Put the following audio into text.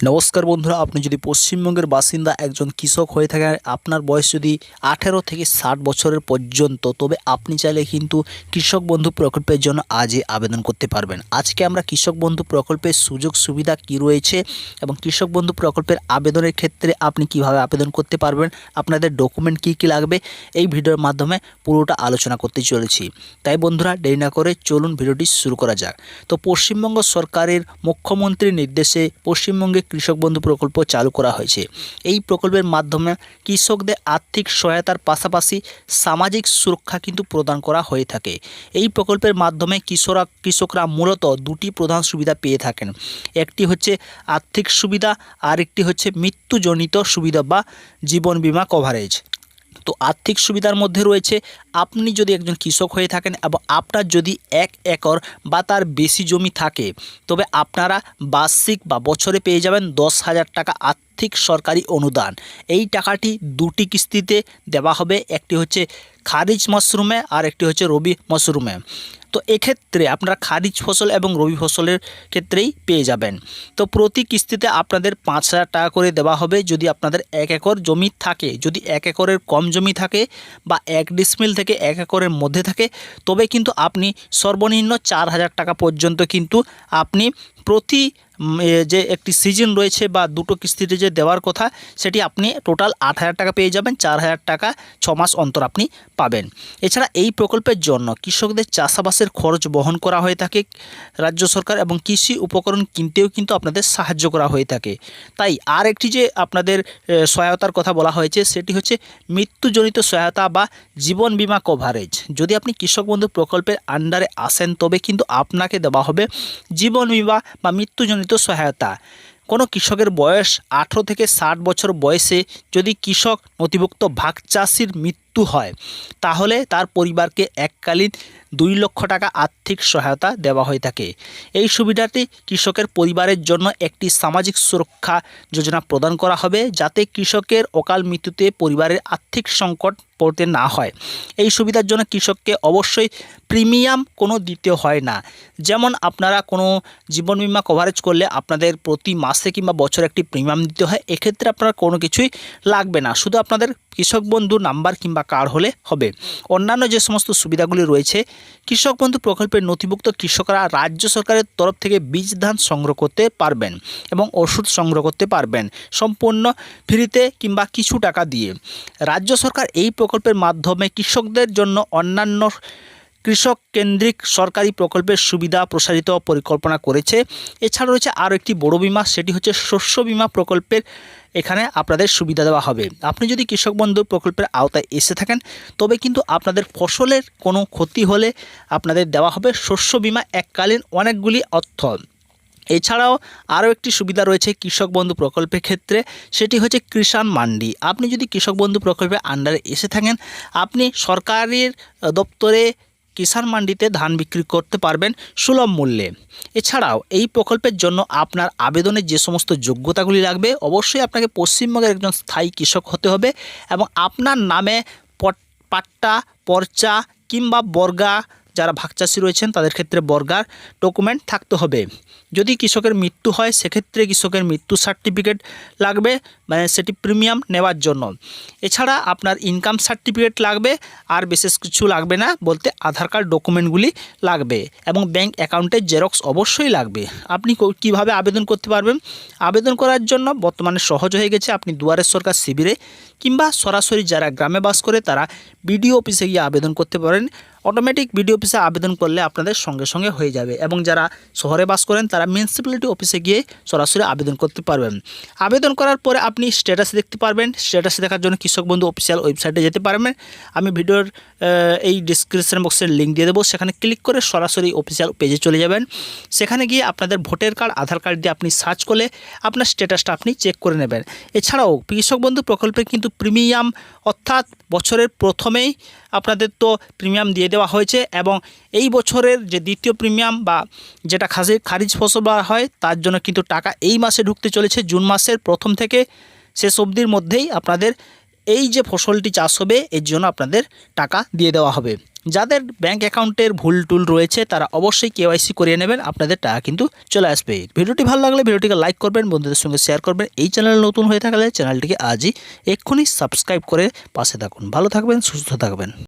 নমস্কার বন্ধুরা, আপনি যদি পশ্চিমবঙ্গের বাসিন্দা, একজন কৃষক হয়ে থাকেন, আপনার বয়স যদি আঠেরো থেকে ষাট বছরের পর্যন্ত, তবে আপনি চাইলে কিন্তু কৃষক বন্ধু প্রকল্পের জন্য আজই আবেদন করতে পারবেন। আজকে আমরা কৃষক বন্ধু প্রকল্পের সুযোগ সুবিধা কি রয়েছে এবং কৃষক বন্ধু প্রকল্পের আবেদনের ক্ষেত্রে আপনি কীভাবে আবেদন করতে পারবেন, আপনাদের ডকুমেন্ট কি কি লাগবে, এই ভিডিওর মাধ্যমে পুরোটা আলোচনা করতে চলেছি। তাই বন্ধুরা, দেরি না করে চলুন ভিডিওটি শুরু করা যাক। তো পশ্চিমবঙ্গ সরকারের মুখ্যমন্ত্রীর নির্দেশে পশ্চিমবঙ্গে কৃষক বন্ধু প্রকল্প চালু করা হয়েছে। এই প্রকল্পের মাধ্যমে কৃষকদের আর্থিক সহায়তার পাশাপাশি সামাজিক সুরক্ষা কিন্তু প্রদান করা হয়ে থাকে। এই প্রকল্পের মাধ্যমে কৃষকরা কৃষকরা মূলত দুটি প্রধান সুবিধা পেয়ে থাকেন। একটি হচ্ছে আর্থিক সুবিধা আর একটি হচ্ছে মৃত্যুজনিত সুবিধা বা জীবন বিমা কভারেজ তো আর্থিক সুবিধার মধ্যে রয়েছে। আপনি যদি একজন কৃষক হয়ে থাকেন এবং আপনার যদি এক একর বা তার বেশি জমি থাকে, তবে আপনারা বার্ষিক বা বছরে পেয়ে যাবেন দশ হাজার টাকা আর্থিক সরকারি অনুদান। এই টাকাটি দুটি কিস্তিতে দেওয়া হবে। একটি হচ্ছে খারিজ মাশরুমে আর একটি হচ্ছে রবি মাশরুমে। তো এক্ষেত্রে আপনারা খারিজ ফসল এবং রবি ফসলের ক্ষেত্রেই পেয়ে যাবেন। তো প্রতি কিস্তিতে আপনাদের পাঁচ হাজার টাকা করে দেওয়া হবে যদি আপনাদের এক একর জমি থাকে। যদি এক একরের কম জমি থাকে বা এক ডিসমিল থেকে এক একরের মধ্যে থাকে, তবে কিন্তু আপনি সর্বনিম্ন চার হাজার টাকা পর্যন্ত কিন্তু আপনি প্রতি যে একটি সিজন রয়েছে বা দুটো কিস্তিতে যে দেওয়ার কথা, সেটি আপনি টোটাল আট হাজার টাকা পেয়ে যাবেন, চার হাজার টাকা ছ মাস অন্তর আপনি পাবেন। এছাড়া এই প্রকল্পের জন্য কৃষকদের চাষাবাসের খরচ বহন করা হয়ে থাকে রাজ্য সরকার এবং কৃষি উপকরণ কিনতেও কিন্তু আপনাদের সাহায্য করা হয়ে থাকে। তাই আর একটি যে আপনাদের সহায়তার কথা বলা হয়েছে, সেটি হচ্ছে মৃত্যুজনিত সহায়তা বা জীবন বিমা কভারেজ যদি আপনি কৃষক বন্ধু প্রকল্পের আন্ডারে আসেন, তবে কিন্তু আপনাকে দেওয়া হবে জীবন বীমা বা মৃত্যুজনিত সহায়তা। কোনো কৃষকের বয়স আঠেরো থেকে ষাট বছর বয়সে যদি কৃষক নথিভুক্ত ভাগ চাষির মৃত্যু হয়। তাহলে তার পরিবারকে এককালীন দুই লক্ষ টাকা আর্থিক সহায়তা দেওয়া হয়ে থাকে। এই সুবিধাটি কৃষকের পরিবারের জন্য একটি সামাজিক সুরক্ষা যোজনা প্রদান করা হবে, যাতে কৃষকের অকাল মৃত্যুতে পরিবারের আর্থিক সংকট পড়তে না হয়। এই সুবিধার জন্য কৃষককে অবশ্যই প্রিমিয়াম কোনো দিতে হয় না। যেমন আপনারা কোনো জীবন বিমা কভারেজ করলে আপনাদের প্রতি মাসে কিংবা বছরে একটি প্রিমিয়াম দিতে হয়, এক্ষেত্রে আপনার কোনো কিছুই লাগবে না। শুধু আপনাদের কৃষক বন্ধু নাম্বার কিংবা কার্ড হলে হবে? অন্যান্য যে সমস্ত সুবিধাগুলি রয়েছে, কৃষক বন্ধু প্রকল্পের নথিভুক্ত কৃষকরা রাজ্য সরকারের তরফ থেকে বীজ ধান সংগ্রহ করতে পারবেন এবং ওষুধ সংগ্রহ করতে পারবেন সম্পূর্ণ ফ্রিতে কিংবা কিছু টাকা দিয়ে। রাজ্য সরকার এই প্রকল্পের মাধ্যমে কৃষকদের জন্য অন্যান্য কৃষক কেন্দ্রিক সরকারি প্রকল্পের সুবিধা প্রসারিত পরিকল্পনা করেছে। এছাড়া রয়েছে আরও একটি বড় বিমা, সেটি হচ্ছে শস্য বিমা প্রকল্পের এখানে আপনাদের সুবিধা দেওয়া হবে। আপনি যদি কৃষক বন্ধু প্রকল্পের আওতায় এসে থাকেন, তবে কিন্তু আপনাদের ফসলের কোনো ক্ষতি হলে আপনাদের দেওয়া হবে শস্য বিমা এককালীন অনেকগুলি অর্থ। এছাড়াও আরও একটি সুবিধা রয়েছে কৃষক বন্ধু প্রকল্পের ক্ষেত্রে, সেটি হচ্ছে কৃষাণ মান্ডি। আপনি যদি কৃষক বন্ধু প্রকল্পের আন্ডারে এসে থাকেন, আপনি সরকারের দপ্তরে কিষাণ মান্ডিতে ধান বিক্রি করতে পারবেন সুলভ মূল্যে। এছাড়াও এই প্রকল্পের জন্য আপনার আবেদনের যে সমস্ত যোগ্যতাগুলি লাগবে, অবশ্যই আপনাকে পশ্চিমবঙ্গের একজন স্থায়ী কৃষক হতে হবে এবং আপনার নামে পট- পাট্টা, পর্চা কিংবা বর্গা যারা ভাগচাষি রয়েছেন, তাদের ক্ষেত্রে বর্গার ডকুমেন্ট থাকতে হবে। যদি কৃষকের মৃত্যু হয়, সেক্ষেত্রে কৃষকের মৃত্যু সার্টিফিকেট লাগবে মানে সেটি প্রিমিয়াম নেওয়ার জন্য। এছাড়া আপনার ইনকাম সার্টিফিকেট লাগবে, আর বিশেষ কিছু লাগবে না বলতে আধার কার্ড ডকুমেন্টগুলি লাগবে এবং ব্যাংক অ্যাকাউন্টের জেরক্স অবশ্যই লাগবে। আপনি কীভাবে আবেদন করতে পারবেন? আবেদন করার জন্য বর্তমানে সহজ হয়ে গেছে। আপনি দুয়ারের সরকার শিবিরে কিংবা সরাসরি যারা গ্রামে বাস করে, তারা বিডিও অফিসে গিয়ে আবেদন করতে পারেন। অটোমেটিক বিডিও অফিসে আবেদন করলে আপনাদের সঙ্গে সঙ্গে হয়ে যাবে এবং যারা শহরে বাস করেন, তারা মিউনিসিপ্যালিটি অফিসে গিয়ে সরাসরি আবেদন করতে পারবেন। আবেদন করার পরে আপনি স্ট্যাটাস দেখতে পারবেন। স্ট্যাটাস দেখার জন্য কৃষক বন্ধু অফিসিয়াল ওয়েবসাইটে যেতে পারবেন। আমি ভিডিওর এই ডিসক্রিপশন বক্সের লিঙ্ক দিয়ে দেবো। সেখানে ক্লিক করে সরাসরি অফিসিয়াল পেজে চলে যাবেন। সেখানে গিয়ে আপনাদের ভোটার কার্ড আধার কার্ড দিয়ে আপনি সার্চ করলে আপনার স্ট্যাটাসটা আপনি চেক করে নেবেন। এছাড়াও কৃষক বন্ধু প্রকল্পে কিন্তু প্রিমিয়াম অর্থাৎ বছরের প্রথমেই আপনাদের তো প্রিমিয়াম দিয়ে দেওয়া হয়েছে এবং এই বছরের যে দ্বিতীয় প্রিমিয়াম বা যেটা খাসি খারিজ ফসল হয়, তার জন্য কিন্তু টাকা এই মাসে ঢুকতে চলেছে। জুন মাসের প্রথম থেকে শেষ অবধির মধ্যেই আপনাদের এই যে ফসলটি চাষ হবে, এর জন্য আপনাদের টাকা দিয়ে দেওয়া হবে। যাদের ব্যাঙ্ক অ্যাকাউন্টের ভুল টুল রয়েছে, তারা অবশ্যই কেওয়াইসি করিয়ে নেবেন। আপনাদের টাকা কিন্তু চলে আসবে। ভিডিওটি ভালো লাগলে ভিডিওটিকে লাইক করবেন, বন্ধুদের সঙ্গে শেয়ার করবেন। এই চ্যানেল নতুন হয়ে থাকলে চ্যানেলটিকে আজই এক্ষুনি সাবস্ক্রাইব করে পাশে থাকুন। ভালো থাকবেন, সুস্থ থাকবেন।